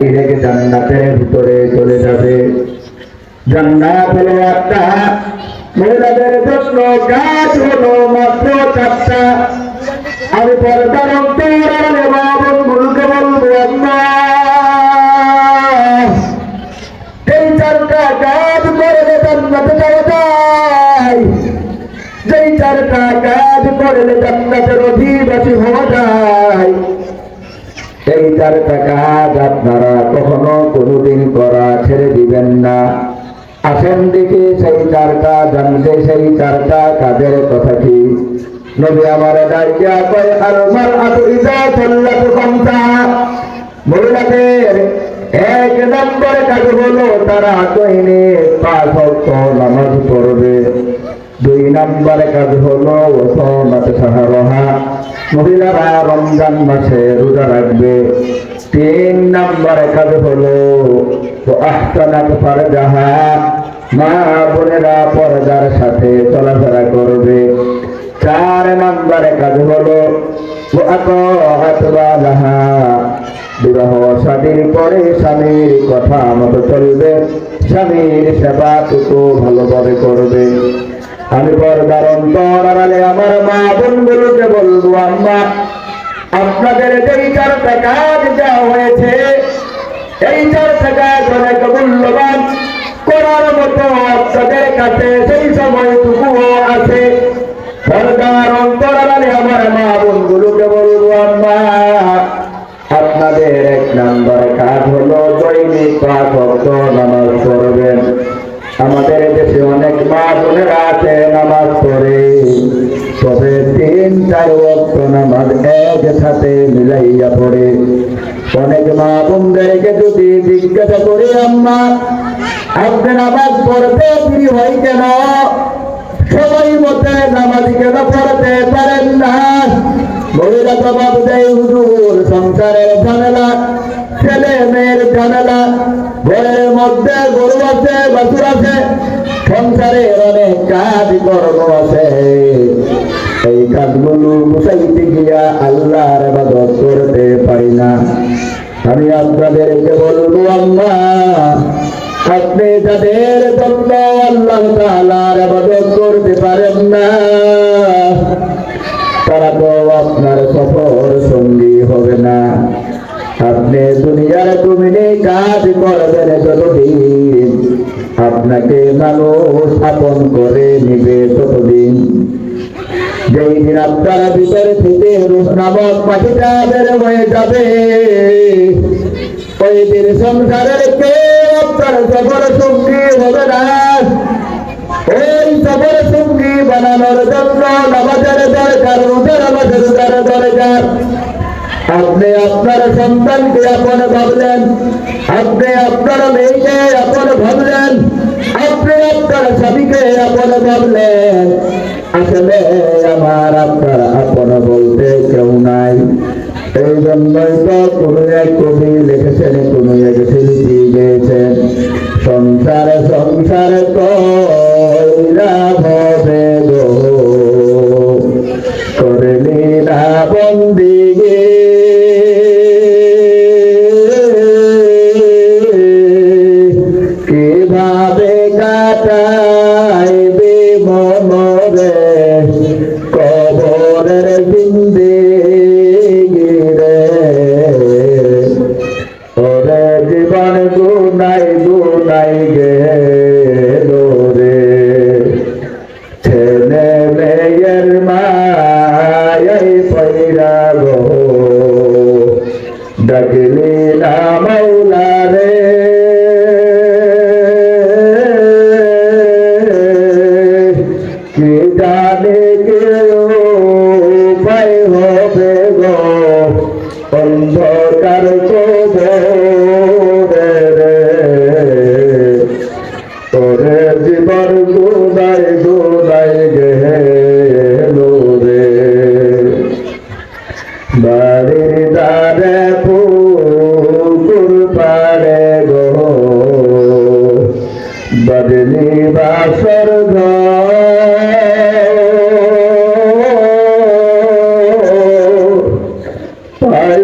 রেখে জান্নাতের ভিতরে চলে যাবে। জান্নাত হলো একটা মহিলাদের জন্য কাজ হলো মাত্র চারটা। আমি পর্দার অন্তর বাবন মুলকে বলব এই চারটা কাজ করলে জান্নাতে যাওয়া যায়। যেই চারটা কাজ করলে জান্নাতের অধিবাসী হওয়া যায়। এই চারটা কাজ আপনারা কখনো কোনোদিন করা ছেড়ে দিবেন না। আসেন দেখি সেই চারটা, জানতে সেই চারটা কাজের কথা কি? নবী আমার দাঁড়িয়া কয় আর মার মহিলাদের এক নম্বর কাজ হলো তারা দৈনিক পাঁচ ভক্ত নামাজ পড়বে। দুই নম্বর কাজ হলো ওসমাত সাহারহা মহিলারা রমজান মাসে রোজা রাখবে। তিন নম্বর কাজ হলো আহসানাত ফারজাহা, মা বোনেরা পর্দার সাথে চলাফেরা করবে। চার নম্বর কাজ হলো বিবাহ স্বামীর পরে স্বামীর কথা মতো চলবে। স্বামীর সেবাটুকু ভালোভাবে করবে। আমি পর্দার অন্তর আড়ালে আমার মা বোনগুলোকে বলব, আম্মা, আপনাদের যেই চারটা কাজ দেওয়া হয়েছে, এই চারটা কাজ অনেক মূল্যবান করার মতো আপনাদের কাছে সেই সময়টুকুও আছে। সরকার অন্তর অনেক মা বোনদেরকে যদি জিজ্ঞাসা করি আম্মা আপনি নামাজ পড়তে ফ্রি হয় কেন? সবাই মতে কেন পড়তে পারেন না? সংসারের ছেলে ঘরের মধ্যে গরু আছে অনেক কাজ কর্ম আছে। এই কাজগুলো গুছাইতে গিয়া আল্লাহর আমি আপনাদেরকে বলব আম্মা আপনি যাদের জন্য আল্লাহ তাআলার ইবাদত করতে পারেন না, তারা তো আপনার সফর সঙ্গী হবে না। আপনি দুনিয়ার জমিনে কাজ করবেন যতদিন, আপনাকে মানুষ স্থাপন করে নিবে ততদিন। যেই দিন আপনার ভিতরে থেকে রূপ নামক পাখিটা বের হয়ে যাবে। ওই দিন সংসারের কেউ আপনার সফর সঙ্গী হবে না। এই সফর সঙ্গী বানানোর জন্য নামাজের দরকার, রোজার আমাদের দরকার। আপনি আপনার সন্তানকে আপন ভাবলেন, আপনি আপনার মেয়েকে আপন ভাবলেন, আপনি আপনার স্বামীকে আপন ভাবলেন। আসলে আমার আপনার আপন বলতে কেউ নাই। এই জন্যই তো কোনো এক কবি লিখেছেন, কোনো এক শিল্পী গেয়েছেন। সংসারে, সংসার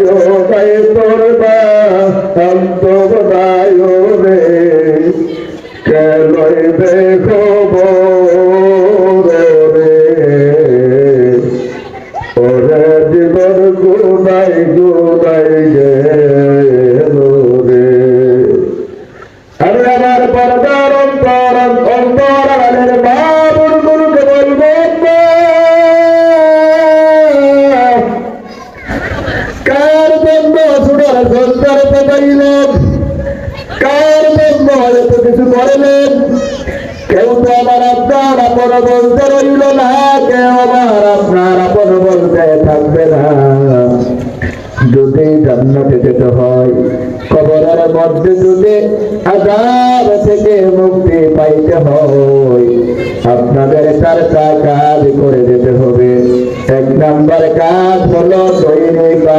বায়ো গায়ে তোর বা অন্তর বায়ো রে। কেলয় দেখো রে। ওরে জীবন গুনাই গুনাই গেল রে। আমার পর্দার অন্তর অন্তর বলতে রইল না, কেউ আমার আপনার আপন বলতে থাকবে না। যদি জান্নাতে যেতে হয়, কবরের মধ্যে যদি আজাব থেকে মুক্তি পাইতে হয়, আপনাদের চারটা কাজ করে যেতে হবে। এক নাম্বার কাজ হলো দৈনিক বা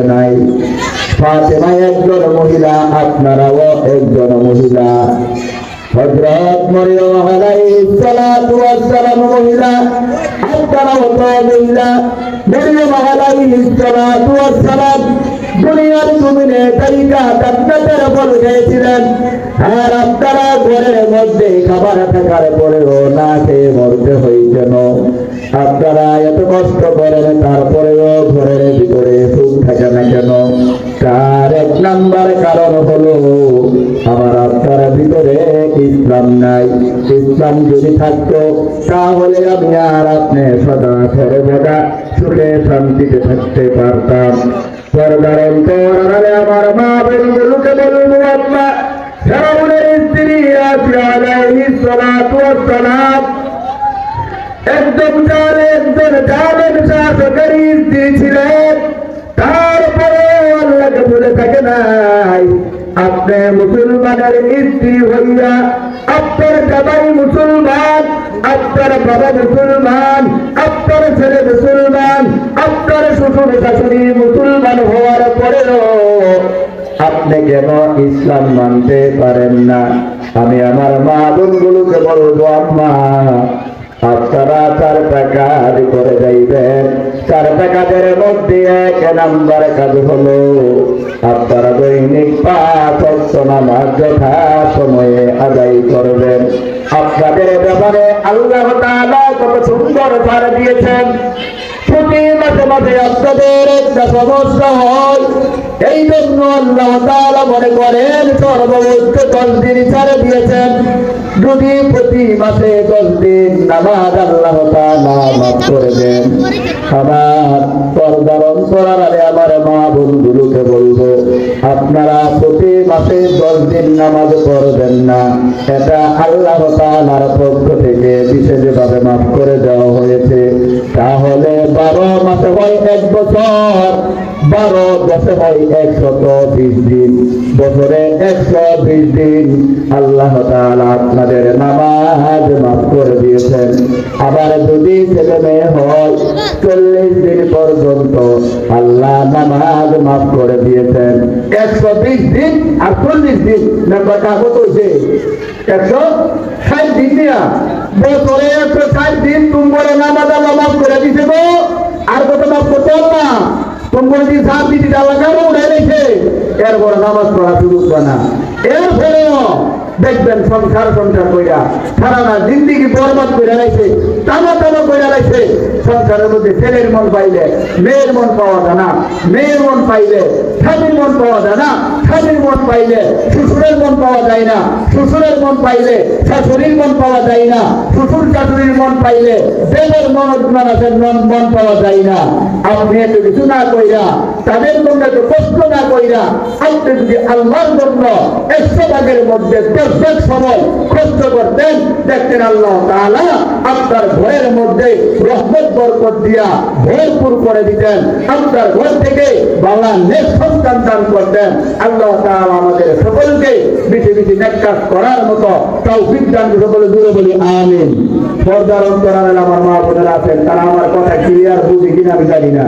ফাতেমা একজন মহিলা, আপনারাও একজন মহিলা। হযরত মরিয়ম আলাইহিস সালাতু ওয়াস সালাম মহিলা, আপনারাও তো মহিলা। মরিয়ম আলাইহিস সালাতু ওয়াস সালাম দুনিয়ার জমিনে আর আপনারা ঘরের মধ্যে খাবার থাকার পরেও না খেয়ে মরতে হয়েছেন আপনারা এত কষ্ট করেন, তারপরেও ঘরের ভিতরে সুখ থাকে নাম্বার কারণ হলো, আমার আপনার ভিতরে ইসলাম নাই। ইসলাম যদি থাকতো, তাহলে আমি আর আপনি সদা সর্বদা সুখে শান্তিতে থাকতে পারতাম। পর্দার অন্তরালে আমার মা বেলগুলোকে বলব আম্মা, ফেরাউনের স্ত্রী আছে আলাইহিস সালাতু একদম জানে একজন জানেন শাসকারী স্ত্রী ছিলেন। বলে থাকে নাই। আপনি মুসলমানের স্ত্রী হইয়া আপনার মুসলমান, আপনার বাবা মুসলমান, আপনার ছেলে মুসলমান, আপনার শ্বশুর শাশুড়ি মুসলমান হওয়ার পরেও আপনি কেন ইসলাম মানতে পারেন না? আমি আমার মা বোনগুলোকে বলব, আম্মা আপনারা চার কাজ করে যাইবেন চার টাকাদের মধ্যে এক নাম্বার কাজ হলো, আপনারা দৈনিক পাঁচ যথা সময়ে আদায় করবেন। আপনাদের ব্যাপারে আল্লাহ কত সুন্দর ছাড় দিয়েছেন। প্রতি মাসে আপনাদের একটা সমস্যা হয়। এই জন্য আল্লাহ মনে করেন সর্বোচ্চ ছাড় দিয়েছেন। যদি প্রতি মাসে নামাজ আল্লাহ মাফ আমার পর্দার অন্তরালে আমার মা বন্ধুকে বলব, আপনারা প্রতি মাসে দশ দিন নামাজ পড়বেন না। এটা আল্লাহ তাআলার পক্ষ থেকে বিশেষভাবে মাফ করে দেওয়া এক বছর, বারো দশে হয় একশত বিশ দিন। বছরে একশো বিশ দিন আল্লাহ আপনাদের নামাজ মাফ করে দিয়েছেন। আবার যদি ছেলে মেয়ে হয়, চল্লিশ দিন পর্যন্ত আল্লাহ নামাজ মাফ করে দিয়েছেন। একশো বিশ দিন আর চল্লিশ দিন নাম্বারটা কত হয়েছে। একশো ষাট দিন দিয়া বছরে একশো ষাট দিন তুমরে নামাজ আল্লাহ মাফ করে দিছে গো। আর কত মাফ করতে না? এরপর নামাজ পড়া শুরু করে এরপরেও দেখবেন সংসার সংসার কইরা। সারা না জিন্দিগি বরবাদ করে রাখছে টানা টানা করে রাখছে সংসারের মধ্যে ছেলের মন পাইলে মেয়ের মন পাওয়া যায় না, মেয়ের মন পাইলে স্বামীর মন পাওয়া যায় না, স্বামীর মন পাইলে শ্বশুরের মন পাওয়া যায় না, শ্বশুরের মন পাইলে শাশুড়ির মন পাওয়া যায় না, শ্বশুর শাশুড়ির মন পাইলে দেবের মন মানুষের মন মন পাওয়া যায় না। আপনি এত কিছু না কইরা, তাদের জন্য একটু কষ্ট না কইরা, আপনি যদি আল্লাহর জন্য একশো ভাগের মধ্যে ভাগ সময় কষ্ট করতেন, দেখতেন আল্লাহ তাআলা আপনার ঘরের মধ্যে রহমত, বরকত দিয়া ভরপুর করে দিতেন। আপনার ঘর থেকে বাংলা নেক সন্তান দান করতেন। আল্লাহ তাআলা আমাদের সকলকে বেশি বেশি নেক করার মতো তাও বিজ্ঞান সকলে দূরে বলি, আমিন। পর্দার অন্তরালের আমার মা বোনেরা আছেন, তারা আমার কথা ক্লিয়ার বুঝি কিনা আমি জানি না।